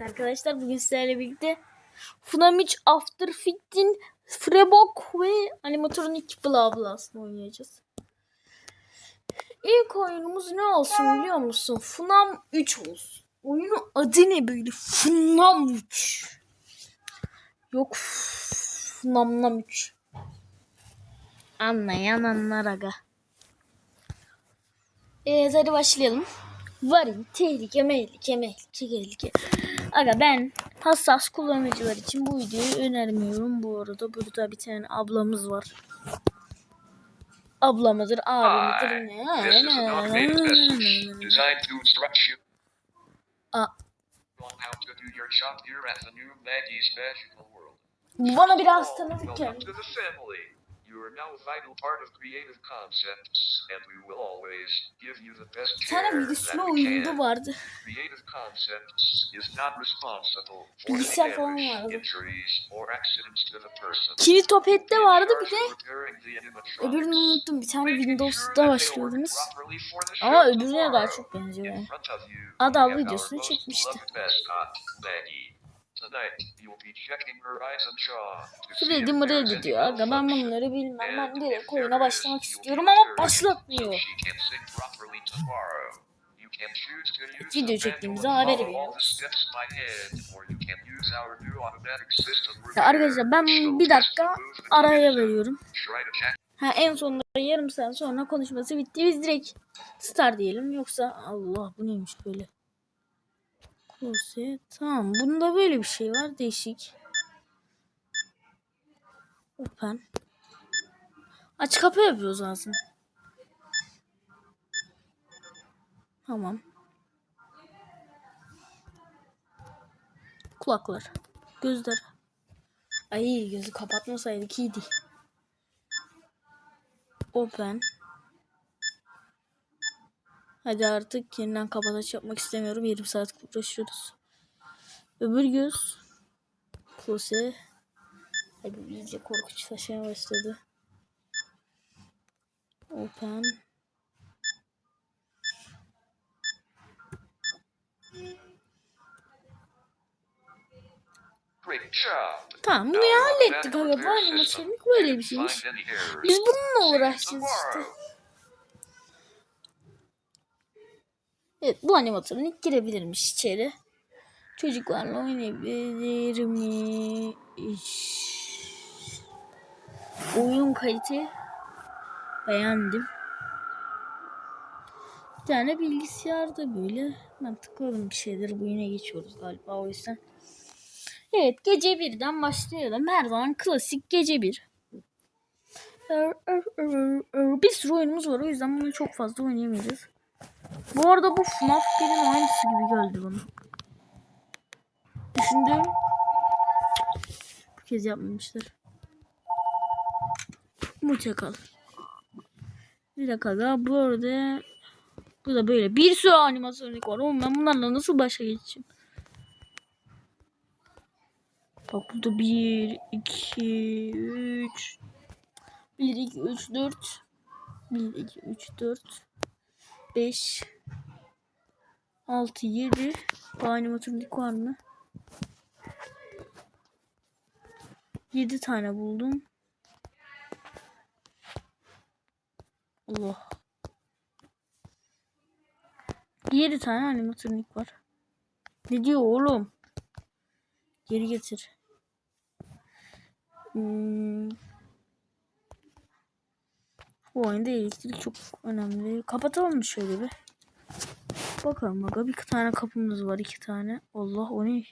Evet arkadaşlar bugün sizlerle birlikte Funam 3 After Fit'in Frebok ve animatronik bla blasını oynayacağız. İlk oyunumuz ne olsun biliyor musun? Funam 3 olsun. Oyunun adı ne böyle? Funam 3. Yok Funam 3. Anlayan anlar aga. Evet hadi başlayalım. Varın tehlike mehlike mehlike tehlike. Aga ben hassas kullanıcılar için bu videoyu önermiyorum. Bu arada burada bir tane ablamız var. Ablamıdır, abimdir. Ne? Bana biraz tanıdık geldi. You are now a vital part of Creative Concepts, and we will always give you the best Bir care tane virüslü that we oyunda can. vardı. Creative Concepts is not responsible for the Bilgisayar falan damage, vardı. injuries, or accidents to the person. Kiwi Topet'te vardı bir de öbürünü unuttum. Bir tane they başlıyordunuz. Ama öbürüne daha çok benziyor yani. Adam videosunu çekmişti. There's Mırıl any diyor. Aga ben bunları bilmem. Ben direkt oyuna başlamak istiyorum ama başlatmıyor. Video and haber veriyoruz. Ya arkadaşlar ben bir dakika araya veriyorum. Ha en sonunda yarım saat sonra konuşması bitti. Biz direkt start diyelim. Yoksa Allah bu neymiş böyle. Close. Tamam. Bunda böyle bir şey var. Değişik. Open. Aç kapı yapıyoruz aslında. Tamam. Kulaklar. Gözler. Ay gözü kapatmasaydık iyiydi. Open. Hadi artık yeniden kapataç yapmak istemiyorum. Yarım saat uğraşıyoruz. Öbür göz. Close. Hadi iyice korkunç taşına başladı. Open. Tamam bunu ya hallettik aga. Bu system böyle bir şeymiş. Biz bununla uğraşacağız işte. Evet bu animatronik girebilirmiş içeri. Çocuklarla oynayabilir mi? Oyun kalite beğendim. Bir tane bilgisayarda böyle ben tıkladım bir şeyler bu yine geçiyoruz galiba o yüzden. Evet gece birden başlayalım. Her zaman klasik gece bir. Bir sürü oyunumuz var o yüzden bunu çok fazla oynayamayacağız. Bu arada bu FNAF 1'in aynısı gibi geldi bana. Düşündüm. Bu kez yapmamışlar. Bu çakal. Bir dakika daha bu arada bu da böyle bir sürü animatronik var. Oğlum ben bunlarla nasıl başa geçeceğim? Bak burada 1, 2, 3 1, 2, 3, 4 1, 2, 3, 4 5 6, 7 Bu animatronik var mı? 7 tane buldum. Allah. 7 tane animatronik var. Ne diyor oğlum? Geri getir. Hmm. Bu oyunda elektrik çok önemli. Kapatalım mı şöyle bir? Bakalım aga bir tane kapımız var iki tane. Allah o ne?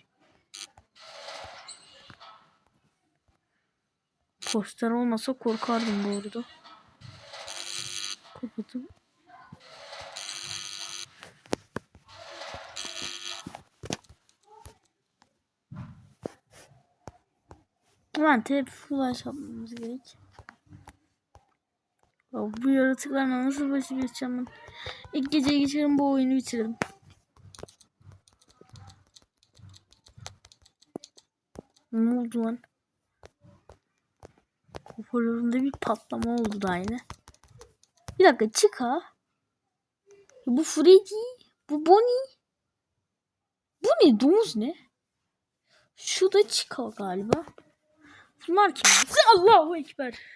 Poster olmasa korkardım bu arada. Kapatıp. Hemen tep flash yapmamız gerek. Bu yaratıklarla nasıl başı geçeceğim ben? İlk geceye geçelim bu oyunu bitirelim. Ne oldu lan? Hoparlöründe bir patlama oldu da yine. Bir dakika çık ha. Bu Freddy. Bu Bonnie. Bu ne? Domuz ne? Şu da Chico galiba. Bunlar kim? Allahu Ekber.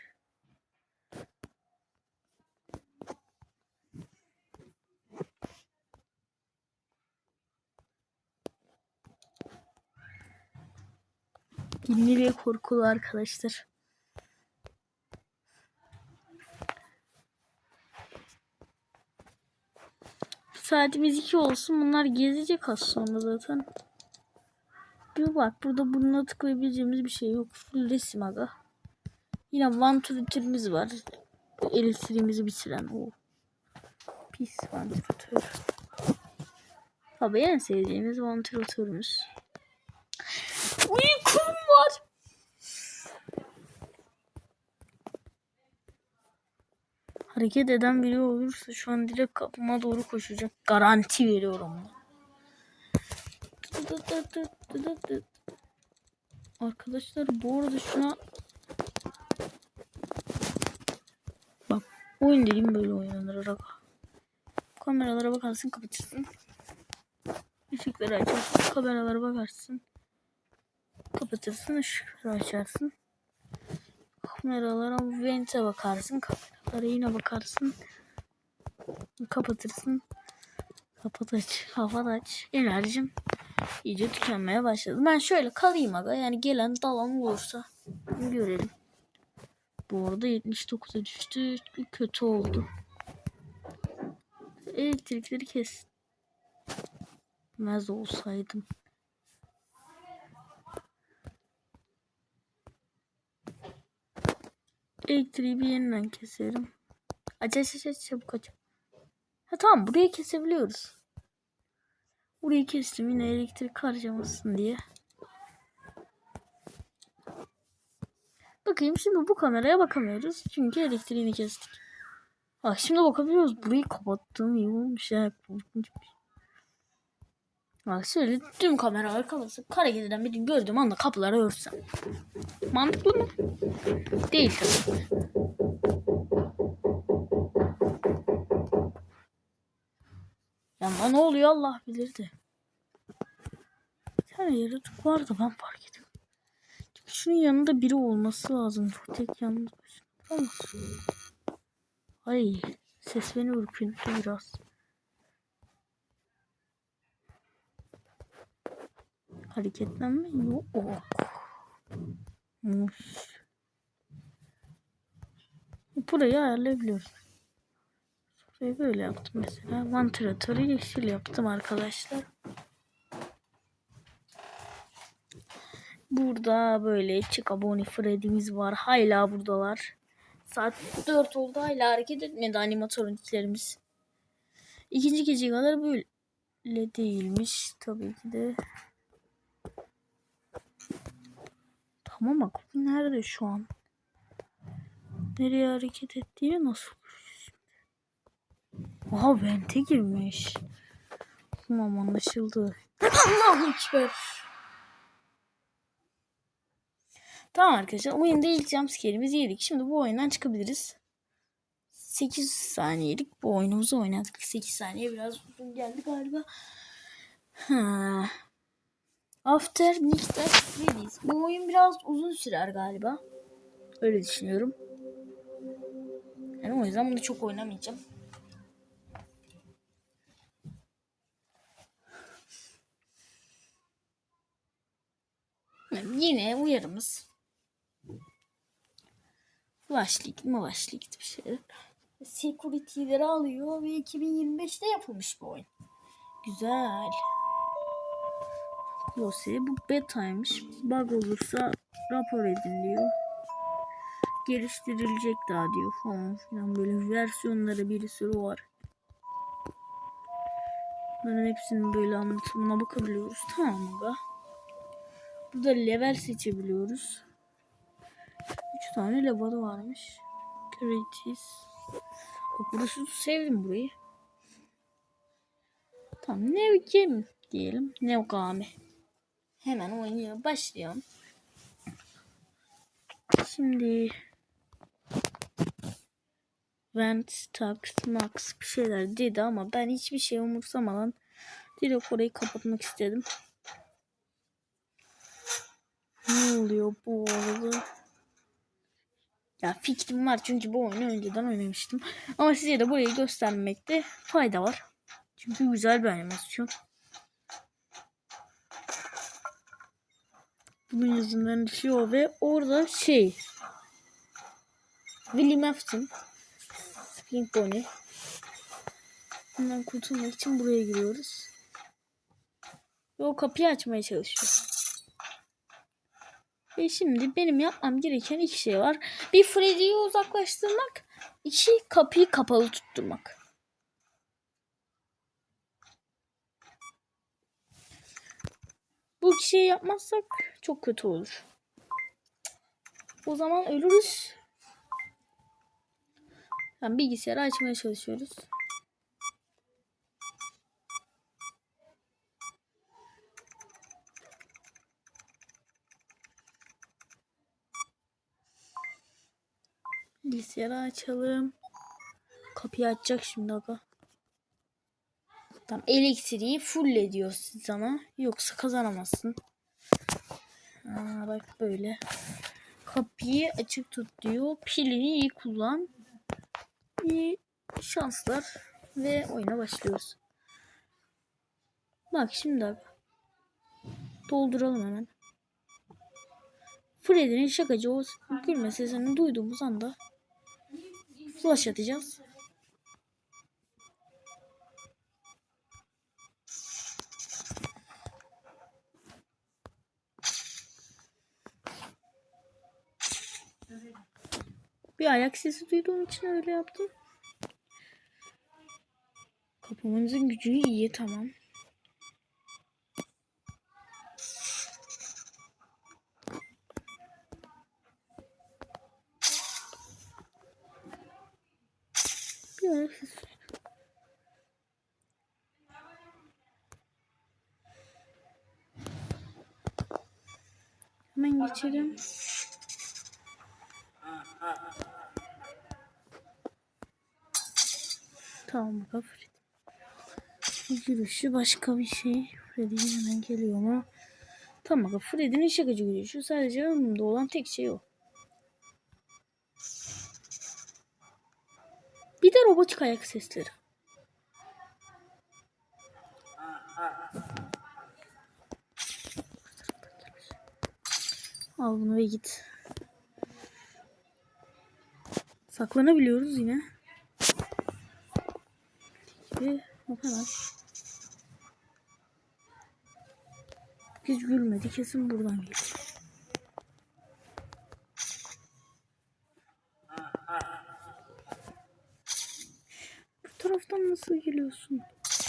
Yeni ve korkulu arkadaşlar. Saatimiz 2 olsun. Bunlar gezecek az sonra zaten. Bir bak burada burnuna tıklayabileceğimiz bir şey yok. Full resim aga. Yine vantilatörümüz var. Elektriğimizi bitiren o. Pis vantilatör. Tabii en sevdiğimiz vantilatörümüz. Uykum var. Hareket eden biri olursa şu an direkt kapıma doğru koşacak. Garanti veriyorum. Arkadaşlar bu arada şuna bak oyun dediğim böyle oynanır. Kameralara bakarsın kapatırsın. Işıkları açarsın. Kameralara bakarsın. Kapatırsın ışıkları açarsın. Kameralara vente bakarsın. Kameralara yine bakarsın. Kapatırsın. Kapat aç. Kapat aç. Enerjim iyice tükenmeye başladı. Ben şöyle kalayım aga. Yani gelen dalan olursa görelim. Bu arada 79'a düştü. Kötü oldu. Elektrikleri kes. Mez olsaydım. Elektriği bir yeniden keserim. Aç aç aç çabuk aç. Ha tamam burayı kesebiliyoruz. Burayı kestim yine elektrik harcamasın diye. Bakayım şimdi bu kameraya bakamıyoruz. Çünkü elektriğini kestik. Ah şimdi bakabiliyoruz. Burayı kapattığım iyi olmuş ya. Korkunç bir şey. Bak şöyle tüm kameraları kapatıp hareket eden birini gördüğüm anda kapıları örsem. Mantıklı mı? Değil tabii. Ya ne oluyor Allah bilir de. Bir tane yaratık vardı ben fark ettim. Çünkü şunun yanında biri olması lazım. Tek yalnız. Tamam. Ay ses beni ürküttü biraz. Hareketlenme yok. Mus. Burayı ayarlayabiliyoruz. Burayı böyle yaptım mesela. Vantilatörü yeşil yaptım arkadaşlar. Burada böyle Chica Bonnie Freddy'miz var. Hala buradalar. Saat 4 oldu hala hareket etmedi animatroniklerimiz. İkinci geceye kadar böyle değilmiş tabii ki de. Tamam bak bu nerede şu an? Nereye hareket ettiğini nasıl Aha vente girmiş. Tamam anlaşıldı. Allahu Ekber. Tamam arkadaşlar oyunda ilk jumpscare'imizi yedik. Şimdi bu oyundan çıkabiliriz. 8 saniyelik bu oyunumuzu oynadık. 8 saniye biraz uzun geldi galiba. Ha. After Nick'te Freddy's. Bu oyun biraz uzun sürer galiba. Öyle düşünüyorum. Yani o yüzden bunu çok oynamayacağım. Yine uyarımız. Flashlight mı flashlight bir şey. Security'leri alıyor ve 2025'te yapılmış bu oyun. Güzel. Dosya bu betaymış. Bug olursa rapor edin diyor. Geliştirilecek daha diyor falan filan böyle versiyonları bir sürü var. Bunların hepsinin böyle anlatımına bakabiliyoruz. Tamam aga. Burada level seçebiliyoruz. 3 tane level varmış. Creatis. Bak burası sevdim burayı. Tamam ne game diyelim. Ne game. Hemen oynuyor. Başlayalım. Şimdi Vent, Tax, Max bir şeyler dedi ama ben hiçbir şey umursamadan direkt orayı kapatmak istedim. Ne oluyor bu arada? Ya fikrim var çünkü bu oyunu önceden oynamıştım. Ama size de burayı göstermekte fayda var. Çünkü güzel bir animasyon. Bunun yüzünden düşüyor ve orada şey William Afton Spring Bonnie Bundan kurtulmak için buraya giriyoruz. Ve o kapıyı açmaya çalışıyor. Ve şimdi benim yapmam gereken iki şey var. Bir Freddy'yi uzaklaştırmak. iki kapıyı kapalı tutturmak. Bu iki şeyi yapmazsak çok kötü olur. O zaman ölürüz. Yani bilgisayarı açmaya çalışıyoruz. Bilgisayarı açalım. Kapıyı açacak şimdi aga. Tamam elektriği full ediyor sana. Yoksa kazanamazsın. Aa, bak böyle. Kapıyı açık tut diyor. Pilini iyi kullan. İyi şanslar. Ve oyuna başlıyoruz. Bak şimdi abi. Dolduralım hemen. Freddy'nin şakacı o gülme sesini duyduğumuz anda flash atacağız. Bir ayak sesi duyduğum için öyle yaptım. Kapımızın gücü iyi tamam. Bir ayak. Hemen geçelim. Tamam Freddy. Yürüyüşü başka bir şey. Freddy hemen geliyor mu? Tamam Freddy'nin şakacı yürüyüşü. Sadece önümde olan tek şey o. Bir de robotik ayak sesleri. Al bunu ve git. Saklanabiliyoruz yine. O kadar. Hiç gülmedi. Kesin buradan geliyor. Bu taraftan nasıl geliyorsun?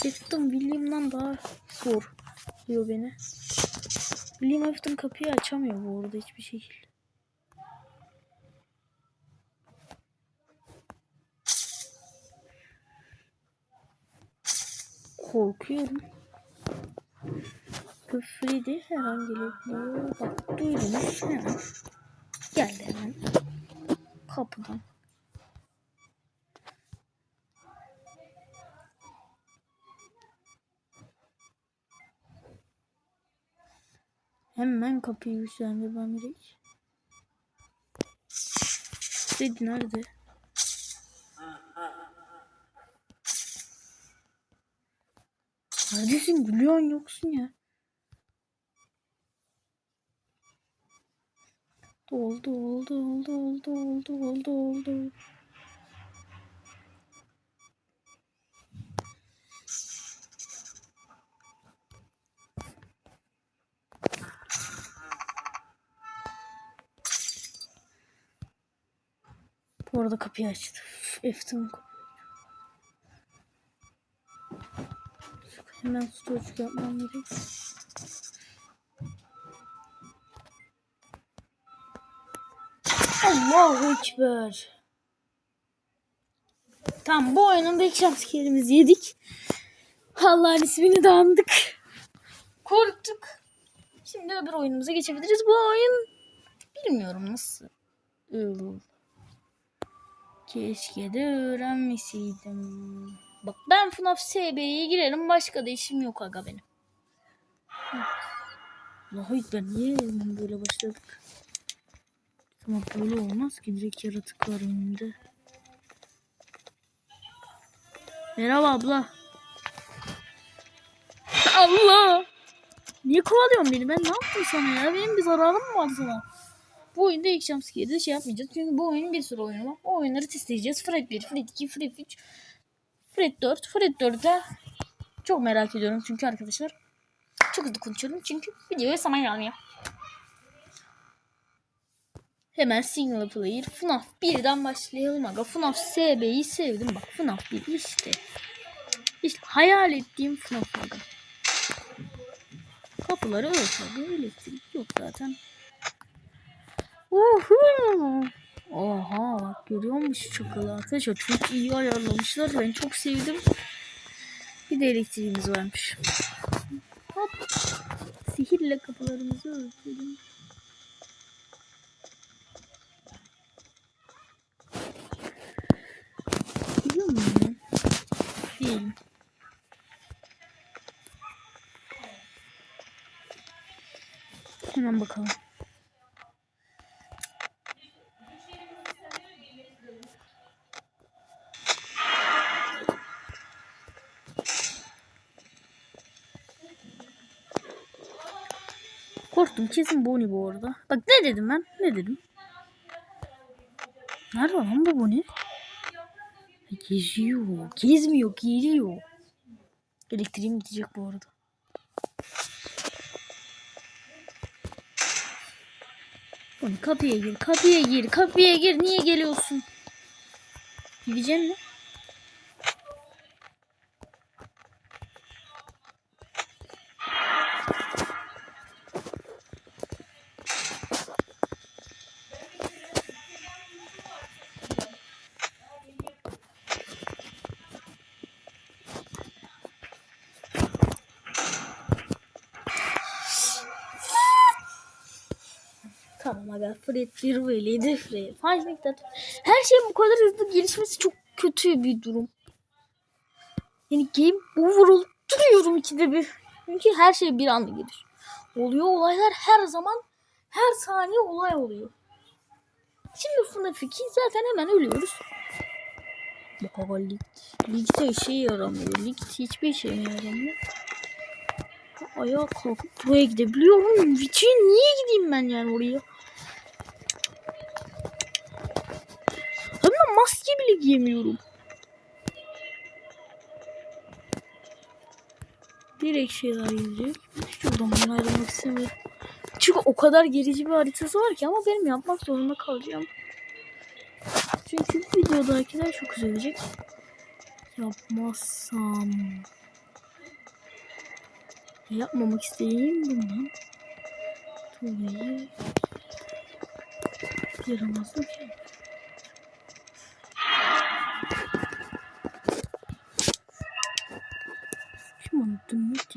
Afton William'dan daha zor diyor beni. William Afton kapıyı açamıyor bu arada hiçbir şekilde. Korkuyorum. Bu Freddy her an gelebiliyor. Bak duydunuz hemen. Geldi hemen. Kapıdan. Hemen kapıyı güçlendirmem gerek. Freddy nerede? Neredesin? Gülüyorsun yoksun ya. Oldu oldu oldu oldu oldu oldu oldu. Bu arada kapıyı açtı. Eftim. Hemen stoğuşluk yapmam gerek. Allahu Ekber. Tamam bu oyunun da ilk şapskerimizi yedik. Allah'ın ismini de andık. Korktuk. Şimdi öbür oyunumuza geçebiliriz. Bu oyun bilmiyorum nasıl. Keşke de öğrenmeseydim. Bak ben FNAF SB'ye girerim. Başka da işim yok aga benim. Lahit ben niye böyle başladık? Tamam böyle olmaz ki direkt yaratık var. Merhaba abla. Allah! Niye kovalıyorsun beni? Ben ne yaptım sana ya? Benim bir zararım mı var sana? Bu oyunda ilk jumpscare'de şey yapmayacağız. Çünkü bu oyunun bir sürü oyunu var. O oyunları testleyeceğiz. Fred 1, Fred 2, Fred 3, Fred 4. Fred 4'e çok merak ediyorum çünkü arkadaşlar. Çok hızlı konuşuyorum çünkü videoya zaman gelmiyor. Hemen single player FNAF 1'den başlayalım aga. FNAF SB'yi sevdim bak. FNAF 1 işte. İşte hayal ettiğim FNAF aga. Kapıları örtmedi. Elektrik yok zaten. Uhu. Oha bak görüyor musun arkadaşlar çok iyi ayarlamışlar ben çok sevdim. Bir de elektriğimiz varmış. Hop. Sihirle kapılarımızı örtelim. Biliyor? Değilim. Hemen bakalım. Korktum kesin Bonnie bu arada. Bak ne dedim ben? Ne dedim? Nerede lan bu Bonnie? Geziyor. Gezmiyor. Geliyor. Elektriğim gidecek bu arada. Bonnie kapıya gir. Kapıya gir. Kapıya gir. Niye geliyorsun? Gideceksin mi? Tamam aga Fred bir veliydi Fred. Farklıkta her şeyin bu kadar hızlı gelişmesi çok kötü bir durum. Yani game overall duruyorum ikide bir. Çünkü her şey bir anda gelir. Oluyor olaylar her zaman her saniye olay oluyor. Şimdi FNAF 2 zaten hemen ölüyoruz. Baba likt. Likt işe yaramıyor. Likt hiçbir işe yaramıyor. Ayağa kalkıp buraya gidebiliyorum. Vici niye gideyim ben yani oraya? Maske bile giyemiyorum. Direkt şeyler gelecek. Şuradan ben ayrılmak istemiyorum. Çünkü o kadar gerici bir haritası var ki ama benim yapmak zorunda kalacağım. Çünkü videodakiler çok üzülecek. Yapmazsam... Yapmamak istediğim bundan. Tuğlayı yaramazlık şey.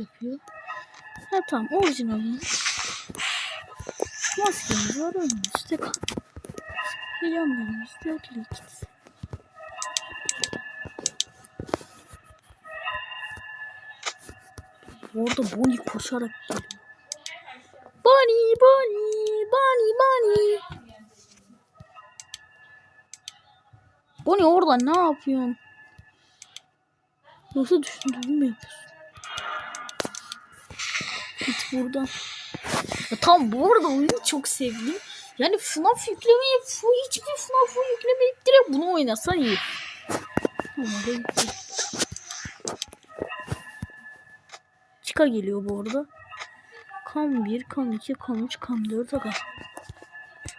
Yapıyor? Ha tamam orijinal. Maskemiz var önümüzde kal. Yanlarımızda likt. Orada Bonnie koşarak geliyor. Bonnie, Bonnie, Bonnie, Bonnie. Bonnie orada ne yapıyorsun? Yoksa düşündüğümü mü yapıyorsun? Git buradan. Ya tam bu arada oyunu çok sevdim. Yani FNAF yüklemeyi, hiçbir FNAF'ı yüklemeyip direkt bunu oynasan iyi. Chica geliyor bu arada. Kam 1, kam 2, kam 3, kam 4 aga.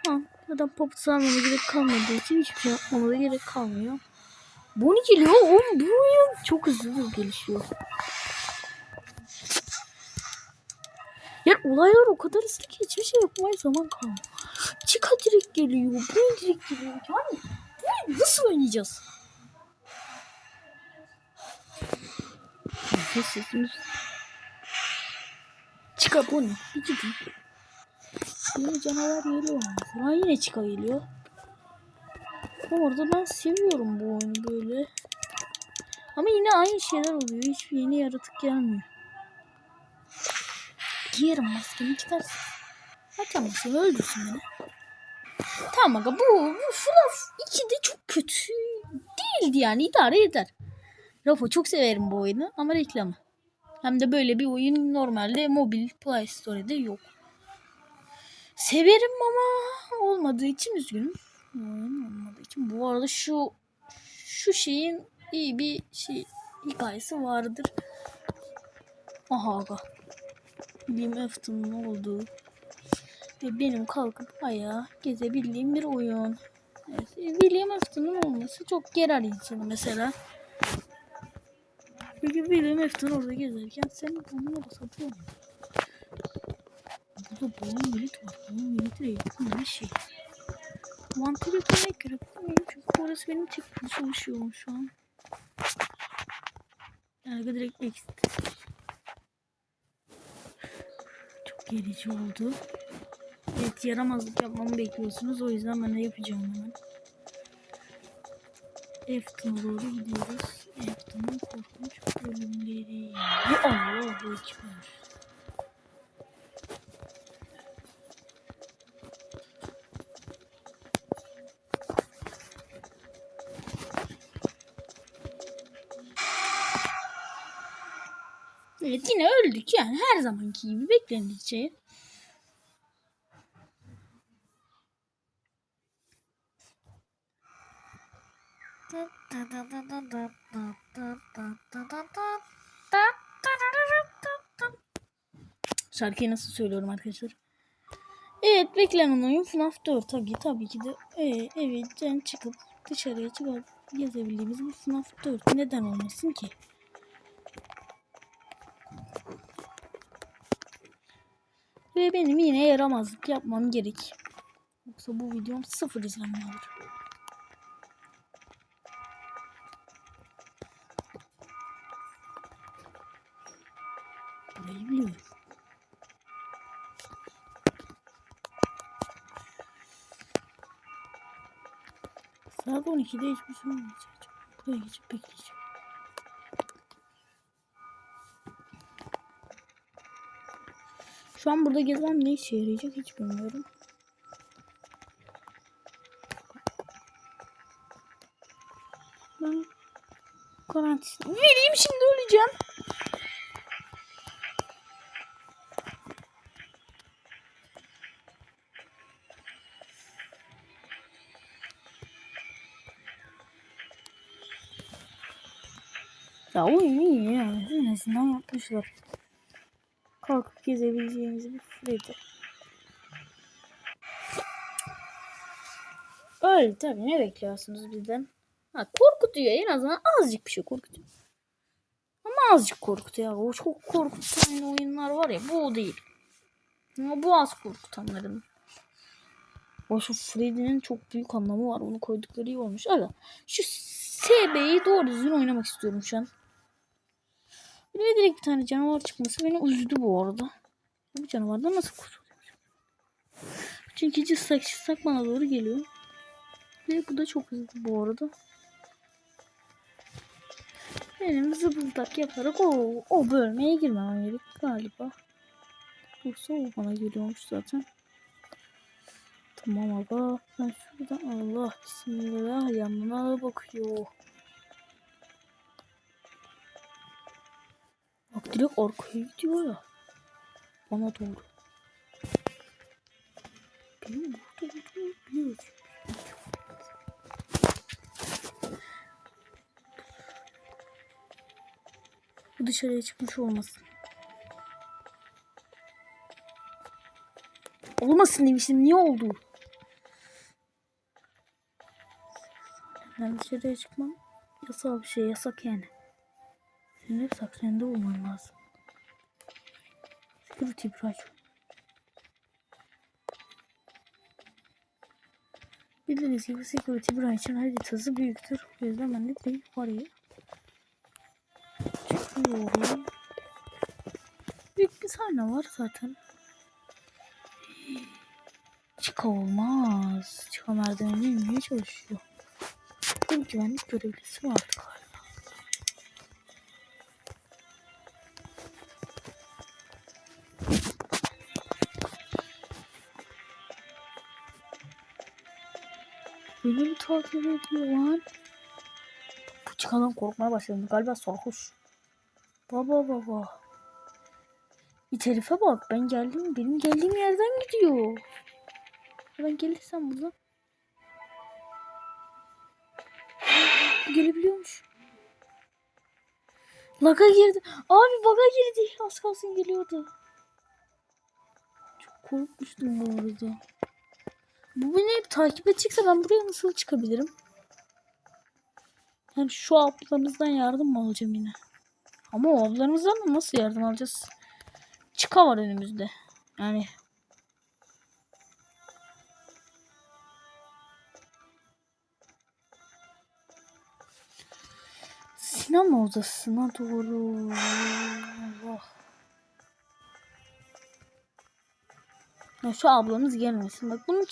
Tamam. Zaten pop sarmama gerek kalmadığı için hiçbir şey yapmama gerek kalmıyor. Bonnie geliyor. Oğlum bu oyun çok hızlı gelişiyor. Ya olaylar o kadar hızlı ki hiçbir şey yapmaya zaman kalmıyor. Chica direkt geliyor. Bonnie direkt geliyor. Yani bu oyunu nasıl oynayacağız? Sesimiz Chica Bonnie. Bir gidin. Yine canavar geliyor mesela. Yine Chica geliyor. Orada ben seviyorum bu oyunu böyle. Ama yine aynı şeyler oluyor. Hiçbir yeni yaratık gelmiyor. Giyerim maskemi çıkarsın. Açamazsın öldürsün beni. Tamam aga bu, bu Fluff 2 de çok kötü değildi yani idare eder. Rafa çok severim bu oyunu ama reklamı. Hem de böyle bir oyun normalde mobil Play Store'da yok. Severim ama olmadığı için üzgünüm. Oyun olmadığı için. Bu arada şu şu şeyin iyi bir şey hikayesi vardır. Aha aga. William Afton'un olduğu ve benim kalkıp ayağa gezebildiğim bir oyun. Evet, William Afton'un olması çok gerer insanı mesela. Çünkü William Afton orada gezerken sen onunla da satıyor musun? Burada balon milit var. Balon milit de yakın bir şey. Mantığı götürmek gerek mi? Çünkü orası benim tek çalışıyorum şu an. Yani direkt exit. Çok gerici oldu. Evet yaramazlık yapmamı bekliyorsunuz. O yüzden ben de yapacağım hemen. Efton'a doğru gidiyoruz. Evet yine öldük yani her zamanki gibi beklendiği şey. Şarkıyı nasıl söylüyorum arkadaşlar? Evet beklenen oyun FNAF 4 tabii tabii ki de e, evden çıkıp dışarıya çıkıp gezebildiğimiz bir FNAF 4 neden olmasın ki? Ve benim yine yaramazlık yapmam gerek. Yoksa bu videom sıfır izlenme alır. Burayı biliyorum. Saat 12'de hiçbir şey olmayacak. Buraya geçip bekleyeceğim. Şu an burada gezmem ne işe yarayacak hiç bilmiyorum. Ben karantina vereyim şimdi öleceğim. Ya oyun iyi ya. En azından yapmışlar. Kalkıp gezebileceğimiz bir Freddy. Öyle tabii ne bekliyorsunuz bizden? Ha, korkutuyor en azından azıcık bir şey korkutuyor. Ama azıcık korkutuyor. O çok korkutan oyunlar var ya bu değil. Ama bu az korkutanların. O şu Freddy'nin çok büyük anlamı var. Onu koydukları iyi olmuş. Aga şu SB'yi doğru düzgün oynamak istiyorum şu an. Ve direkt bir tane canavar çıkması beni üzdü bu arada. Bu canavardan nasıl kurtuluyor? Çünkü cıssak cıssak bana doğru geliyor. Ve bu da çok hızlı bu arada. Benim zıbıldak yaparak o, o bölmeye girmem gerek galiba. Yoksa o bana geliyormuş zaten. Tamam aga. Ben şuradan Allah bismillah yanına bakıyor. Direkt arkaya gidiyor ya. Bana doğru. Benim burada olduğumu biliyor çünkü. Bu dışarıya çıkmış olmasın. Olmasın demiştim. Niye oldu? Ben dışarıya çıkmam yasal bir şey. Yasak yani. Senin hep saksende olman lazım. Security branch. Bildiğiniz gibi Security Branch'ın haritası büyüktür. O yüzden ben de direkt oraya çıkıyorum. Büyük bir sahne var zaten. Çıka olmaz. Çıka merdiveni inmeye çalışıyor. Bir güvenlik görevlisi vardı galiba. Beni takip ediyor lan? Çıkadan korkmaya başladım. Galiba sarhoş. Baba baba. Bir herife bak. Ben geldim. Benim geldiğim yerden gidiyor. Ben gelirsem buradan. Bu Gelebiliyormuş. Laga girdi. Abi baga girdi. Az kalsın geliyordu. Çok korkmuştum bu arada. Bu beni hep takip edecekse ben buraya nasıl çıkabilirim? Yani şu ablamızdan yardım mı alacağım yine? Ama o ablamızdan da nasıl yardım alacağız? Çıka var önümüzde. Yani sinema odasına doğru. Allah. Ya şu ablamız gelmesin. Bak bunun